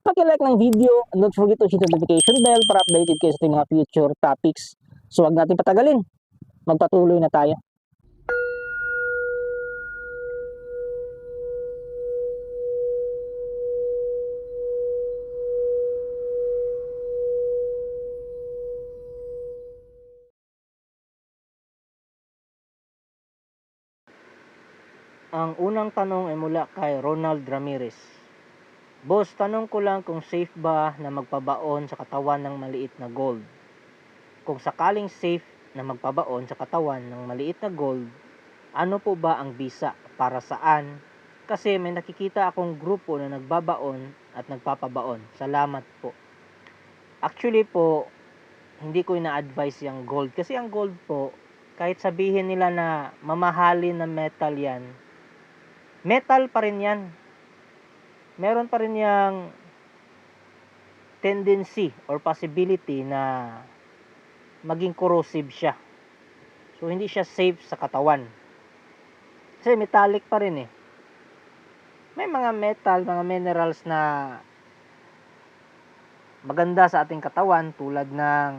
paki-like ng video don't forget to hit the notification bell para updated kayo sa mga future topics. So wag natin patagalin. Magpatuloy na tayo. Ang unang tanong ay mula kay Ronald Ramirez. Boss, tanong ko lang kung safe ba na magpabaon sa katawan ng maliit na gold. Kung sakaling safe na magpabaon sa katawan ng maliit na gold, ano po ba ang bisa? Para saan? Kasi may nakikita akong grupo na nagbabaon at nagpapabaon. Salamat po. Actually po, hindi ko ina-advise yung gold. Kasi ang gold po, kahit sabihin nila na mamahalin na metal yan, metal pa rin yan meron pa rin yung tendency or possibility na maging corrosive siya. So, hindi siya safe sa katawan. Kasi metallic pa rin eh. May mga metal, mga minerals na maganda sa ating katawan tulad ng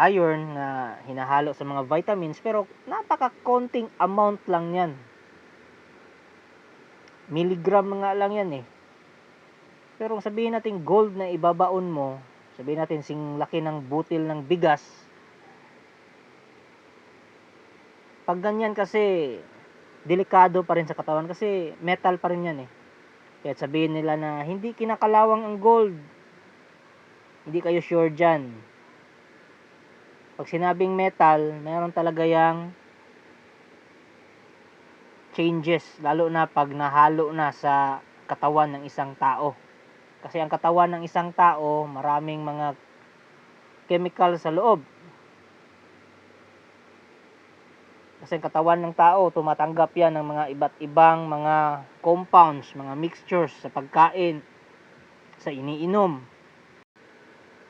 iron na hinahalo sa mga vitamins pero napaka-konting amount lang yan. Milligram nga lang yan eh. Pero sabihin natin gold na ibabaon mo, sabihin natin sing laki ng butil ng bigas, pag ganyan kasi, delikado pa rin sa katawan kasi metal pa rin yan eh. Kaya sabihin nila na hindi kinakalawang ang gold. Hindi kayo sure dyan. Pag sinabing metal, mayroon talaga yung changes, lalo na pag nahalo na sa katawan ng isang tao. Kasi ang katawan ng isang tao, maraming mga chemical sa loob. Kasi ang katawan ng tao, tumatanggap yan ng mga iba't ibang mga compounds, mga mixtures sa pagkain, sa iniinom.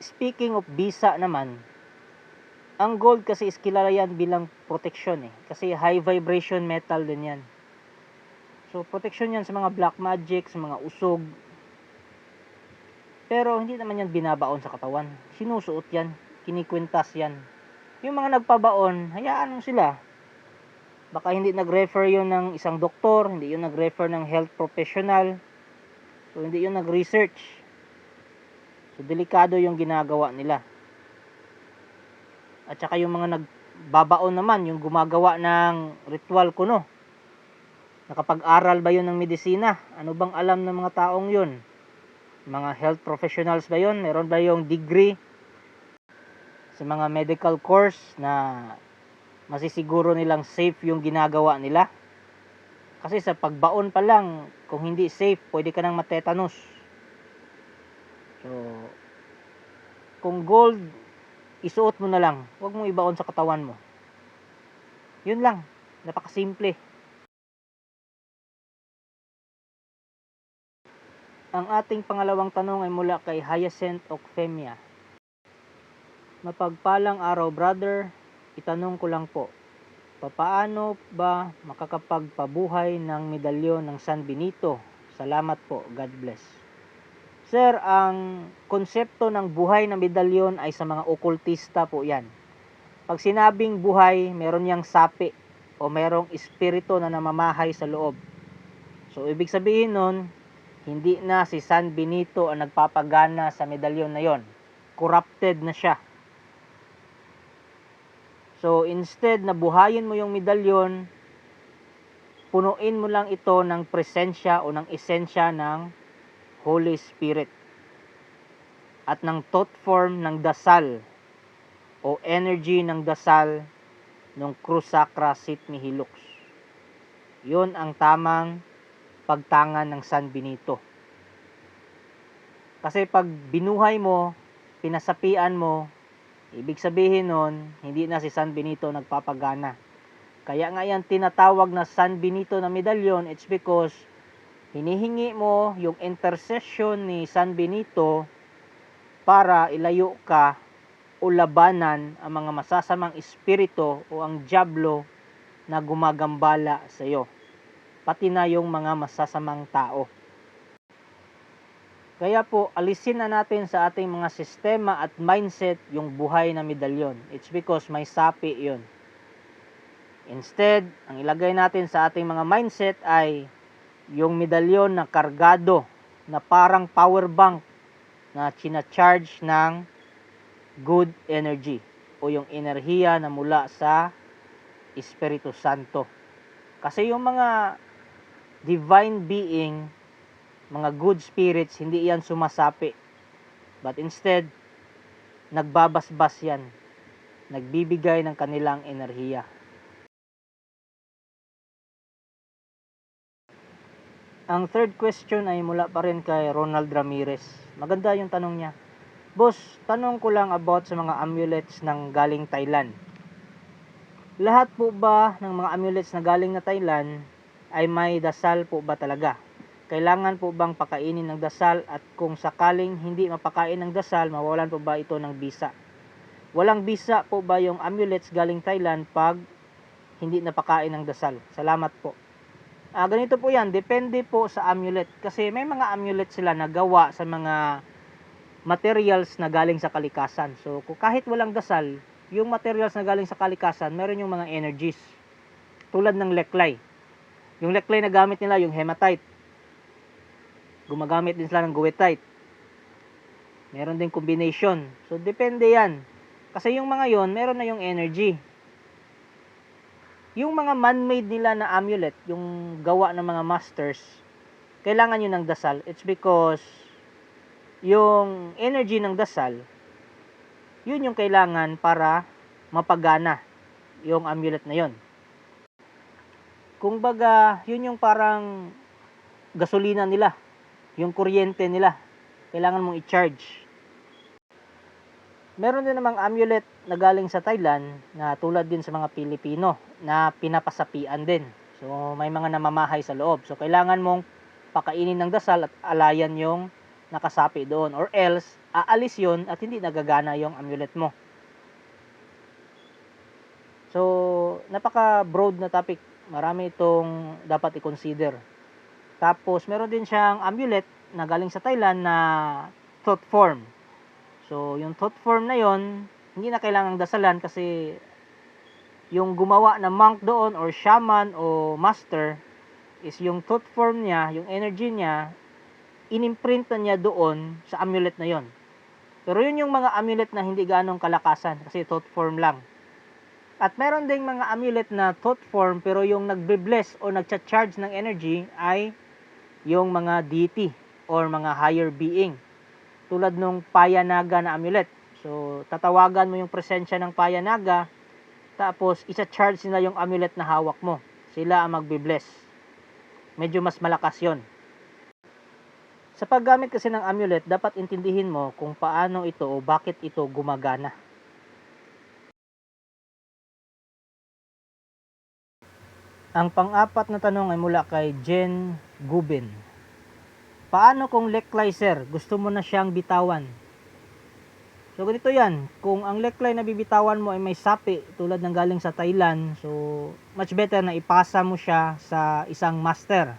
Speaking of bisa naman, ang gold kasi is kilala yan bilang protection eh. Kasi high vibration metal din yan. So protection yan sa mga black magic, sa mga usog, pero hindi naman yan binabaon sa katawan. Sinusuot yan. Kinikwintas yan. Yung mga nagpabaon, hayaan mo sila. Baka hindi nag-refer yun ng isang doktor, hindi yun nag-refer ng health professional. So, hindi yun nag-research. So, delikado yung ginagawa nila. At saka yung mga nagbabaon naman, yung gumagawa ng ritual kuno. Nakapag-aral ba yun ng medisina? Ano bang alam ng mga taong yun? Mga health professionals ba yon meron ba yung degree sa mga medical course na masisiguro nilang safe yung ginagawa nila? Kasi sa pagbaon pa lang kung hindi safe pwede ka nang matetanus. So kung gold isuot mo na lang. Huwag mong ibaon sa katawan mo. Yun lang. Napakasimple Ang ating pangalawang tanong ay mula kay Hyacinth Ocfemia. Mapagpalang araw brother, itanong ko lang po, papaano ba makakapagpabuhay ng medalyon ng San Benito? Salamat po, God bless. Sir, ang konsepto ng buhay ng medalyon ay sa mga okultista po yan. Pag sinabing buhay, meron yang sapi o merong espiritu na namamahay sa loob. So, ibig sabihin nun, hindi na si San Benito ang nagpapagana sa medalyon na yon. Corrupted na siya. So, instead na buhayin mo yung medalyon, punuin mo lang ito ng presensya o ng esensya ng Holy Spirit at ng thought form ng dasal o energy ng dasal ng Cruz Sacra Sit Nihilux. Yun ang tamang pagtangan ng San Benito. Kasi pag binuhay mo pinasapian mo, ibig sabihin nun, hindi na si San Benito nagpapagana. Kaya nga yan tinatawag na San Benito na medalyon, it's because hinihingi mo yung intercession ni San Benito para ilayo ka o labanan ang mga masasamang espiritu o ang diablo na gumagambala sa iyo. Pati na yung mga masasamang tao. Kaya po, alisin na natin sa ating mga sistema at mindset yung buhay na medalyon. It's because may sapi yun. Instead, ang ilagay natin sa ating mga mindset ay yung medalyon na kargado na parang power bank na charge ng good energy o yung enerhiya na mula sa Espiritu Santo. Kasi yung mga divine being, mga good spirits, hindi yan sumasapi. But instead, nagbabasbas yan. Nagbibigay ng kanilang enerhiya. Ang third question ay mula pa rin kay Ronald Ramirez. Maganda yung tanong niya. Boss, tanong ko lang about sa mga amulets ng galing Thailand. Lahat po ba ng mga amulets na galing na Thailand ay may dasal po ba talaga? Kailangan po bang pakainin ng dasal at kung sakaling hindi mapakain ng dasal, mawawalan po ba ito ng bisa? Walang bisa po ba yung amulets galing Thailand pag hindi napakain ng dasal? Salamat po. Ah, ganito po yan, depende po sa amulet. Kasi may mga amulet sila na gawa sa mga materials na galing sa kalikasan. So, kahit walang dasal, yung materials na galing sa kalikasan, meron yung mga energies. Tulad ng leklay. Yung leklay na gamit nila, yung hematite. Gumagamit din sila ng goethite. Meron din combination. So, depende yan. Kasi yung mga yon meron na yung energy yung mga man-made nila na amulet, yung gawa ng mga masters, kailangan yun ng dasal. It's because yung energy ng dasal, yun yung kailangan para mapagana yung amulet na yun. Kung baga, yun yung parang gasolina nila, yung kuryente nila, kailangan mong i-charge. Meron din namang amulet na galing sa Thailand na tulad din sa mga Pilipino na pinapasapian din. So may mga namamahay sa loob. So kailangan mong pakainin ng dasal at alayan yung nakasapi doon or else aalis yon at hindi nagagana yung amulet mo. So napaka broad na topic. Marami itong dapat i-consider. Tapos meron din siyang amulet na galing sa Thailand na thought form. So, yung thought form na yon hindi na kailangang dasalan kasi yung gumawa ng monk doon or shaman o master is yung thought form niya, yung energy niya, inimprint na niya doon sa amulet na yon. Pero yun yung mga amulet na hindi ganong kalakasan kasi thought form lang. At meron ding mga amulet na thought form pero yung nagbe-bless o nagcha-charge ng energy ay yung mga deity or mga higher being tulad nung payanaga na amulet. So, tatawagan mo yung presensya ng payanaga, tapos isa-charge nila yung amulet na hawak mo. Sila ang magbe-bless. Medyo mas malakas yon. Sa paggamit kasi ng amulet, dapat intindihin mo kung paano ito o bakit ito gumagana. Ang pang-apat na tanong ay mula kay Jen Gubin. Paano kung lecklizer, gusto mo na siyang bitawan? So ganito yan, kung ang leklay na bibitawan mo ay may sapi tulad ng galing sa Thailand, so much better na ipasa mo siya sa isang master.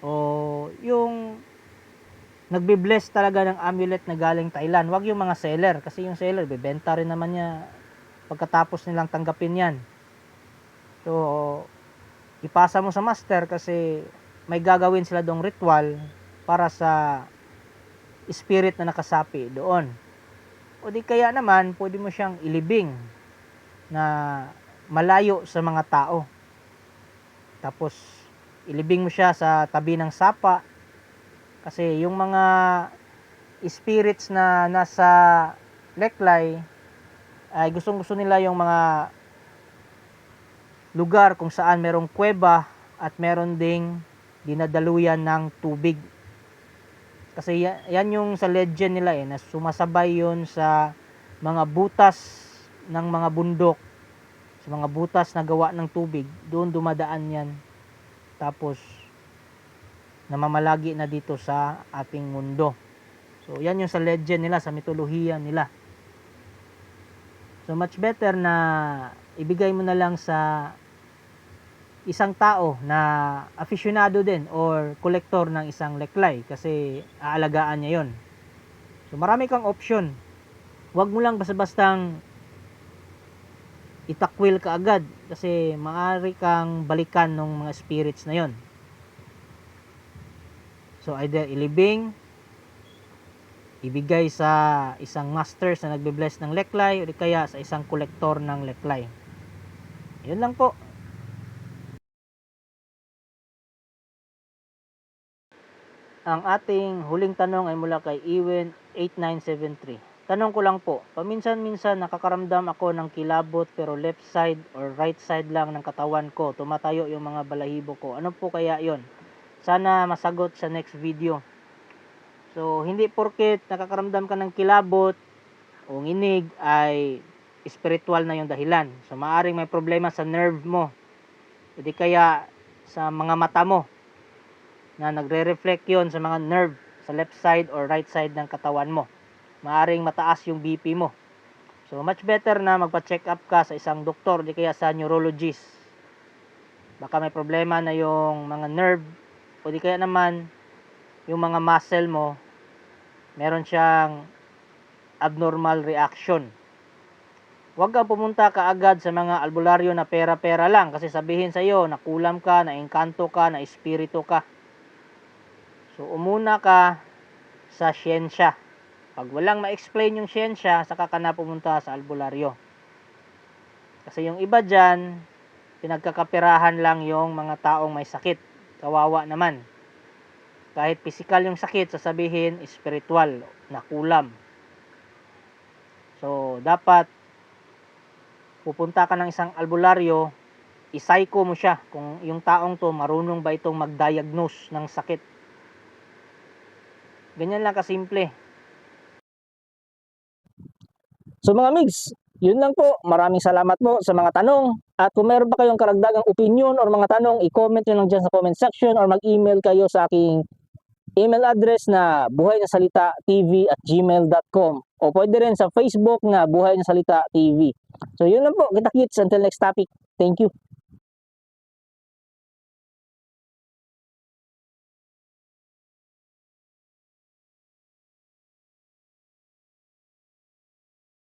O yung nagbe-bless talaga ng amulet na galing Thailand. Huwag yung mga seller kasi yung seller bebenta rin naman niya pagkatapos nilang tanggapin yan. So ipasa mo sa master kasi may gagawin sila dong ritual para sa spirit na nakasapi doon. O di kaya naman, pwede mo siyang ilibing na malayo sa mga tao. Tapos, ilibing mo siya sa tabi ng sapa. Kasi yung mga spirits na nasa leklay, ay gustong gusto nila yung mga lugar kung saan merong kuweba at meron ding dinadaluyan ng tubig Kasi ya- yan yung sa legend nila eh, na sumasabay yun sa mga butas ng mga bundok, sa mga butas na gawa ng tubig, doon dumadaan yan. Tapos, namamalagi na dito sa ating mundo. So, yan yung sa legend nila, sa mitolohiya nila. So, much better na ibigay mo na lang sa isang tao na aficionado din or kolektor ng isang leklay kasi aalagaan niya yon. So marami kang option. Huwag mo lang basta-bastang itakwil ka agad kasi maaari kang balikan ng mga spirits na yon. So either ilibing, ibigay sa isang master na nagbe-bless ng leklay o kaya sa isang kolektor ng leklay. Yun lang po. Ang ating huling tanong ay mula kay Ewen 8973. Tanong ko lang po, paminsan-minsan nakakaramdam ako ng kilabot pero left side or right side lang ng katawan ko. Tumatayo yung mga balahibo ko. Ano po kaya yon? Sana masagot sa next video. So, hindi porket nakakaramdam ka ng kilabot o nginig ay spiritual na yung dahilan. So, maaring may problema sa nerve mo. Hindi kaya sa mga mata mo na nagre-reflect yon sa mga nerve sa left side or right side ng katawan mo. Maaring mataas yung BP mo. So much better na magpa-check up ka sa isang doktor di kaya sa neurologist. Baka may problema na yung mga nerve o di kaya naman yung mga muscle mo meron siyang abnormal reaction. Huwag kang pumunta kaagad sa mga albularyo na pera-pera lang kasi sabihin sa iyo na kulam ka, na engkanto ka, na espiritu ka. So, umuna ka sa siyensya. Pag walang ma-explain yung siyensya, saka ka na pumunta sa albularyo. Kasi yung iba dyan, pinagkakapirahan lang yung mga taong may sakit. Kawawa naman. Kahit physical yung sakit, sasabihin, spiritual, na kulam. So, dapat pupunta ka ng isang albularyo, isayko mo siya kung yung taong to marunong ba itong mag-diagnose ng sakit. Ganyan lang kasimple. So mga migs, yun lang po. Maraming salamat po sa mga tanong. At kung meron pa kayong karagdagang opinion or mga tanong, i-comment nyo lang dyan sa comment section or mag-email kayo sa aking email address na buhay at gmail.com o pwede rin sa Facebook na buhay tv. So yun lang po. Kita kits until next topic. Thank you.